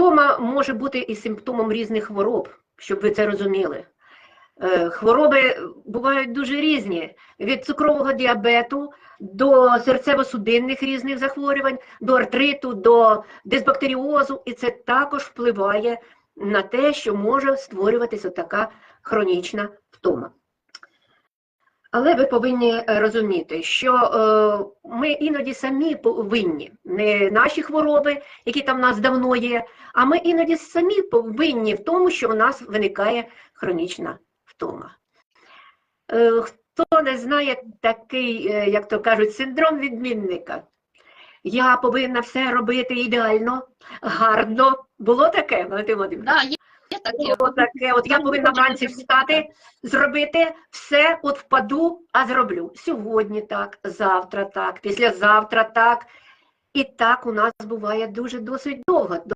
Втома може бути і симптомом різних хвороб, щоб ви це розуміли. Е, Хвороби бувають дуже різні: від цукрового діабету до серцево-судинних різних захворювань, до артриту, до дисбактеріозу, і це також впливає на те, що може створюватися така хронічна втома. Але ви повинні е, розуміти, що е, ми іноді самі повинні, не наші хвороби, які там в нас давно є, а ми іноді самі повинні в тому, що у нас виникає хронічна втома. Е, хто не знає такий, як то кажуть, синдром відмінника? Я повинна все робити ідеально, гарно. Було таке, Валентина Володимирівна? Таке. Було таке. От я повинна вранці встати, зробити все, от впаду, а зроблю. Сьогодні так, завтра так, післязавтра так. І так у нас буває дуже досить довго.